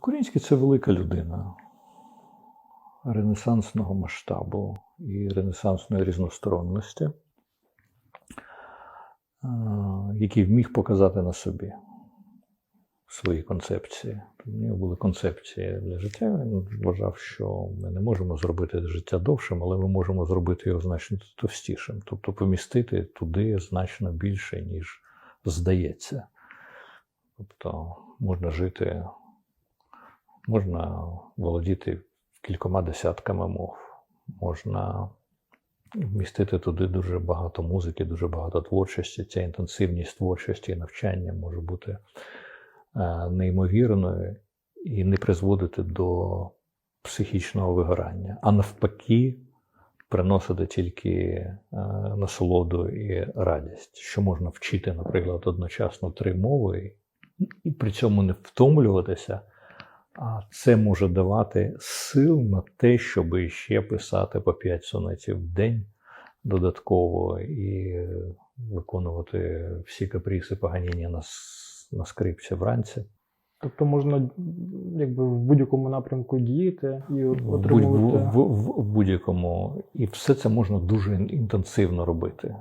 Курінський це велика людина ренесансного масштабу і ренесансної різносторонності, е, який вміг показати на собі свої концепції. У нього були концепції для життя. Він вважав, що ми не можемо зробити життя довшим, але ми можемо зробити його значно товстішим, тобто помістити туди значно більше, ніж здається. Тобто можна жити, можна володіти кількома десятками мов, можна вмістити туди дуже багато музики, дуже багато творчості. Ця інтенсивність творчості і навчання може бути е, неймовірною і не призводити до психічного вигорання, а навпаки, приносити тільки е, насолоду і радість, що можна вчити, наприклад, одночасно три мови, і при цьому не втомлюватися. А це може давати сил на те, щоб ще писати по 5 сонетів в день додатково і виконувати всі каприси Паганіні на, на скрипці вранці. Тобто можна якби в будь-якому напрямку діяти і В, в, в, в будь-якому. І все це можна дуже інтенсивно робити.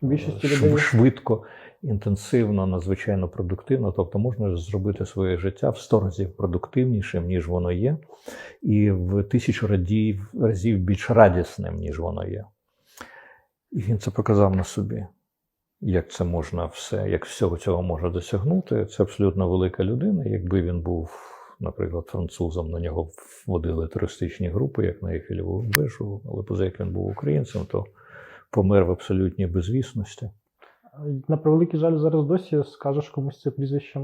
Більшості людей. швидко, інтенсивно, надзвичайно продуктивно. Тобто можна зробити своє життя в 100 разів продуктивнішим, ніж воно є, і в тисячу разів, разів більш радісним, ніж воно є. І він це показав на собі. Як це можна все, як всього цього можна досягнути. Це абсолютно велика людина. Якби він був, наприклад, французом, на нього вводили терористичні групи, як на Ейфелеву вежу, але поза як він був українцем, то помер в абсолютній безвісності. На превеликий жаль, зараз досі скажеш комусь це прізвище,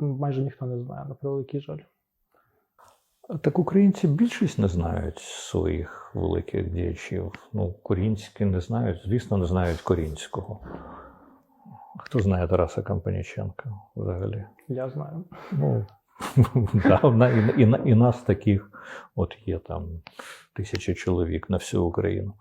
майже ніхто не знає. На превеликий жаль. Так українці більшість не знають своїх великих діячів. Ну, корінські не знають, звісно, не знають корінського. Хто знає Тараса Кампаніченка взагалі? Я знаю. Ну, да, і, і, і нас таких от є там тисячі чоловік на всю Україну.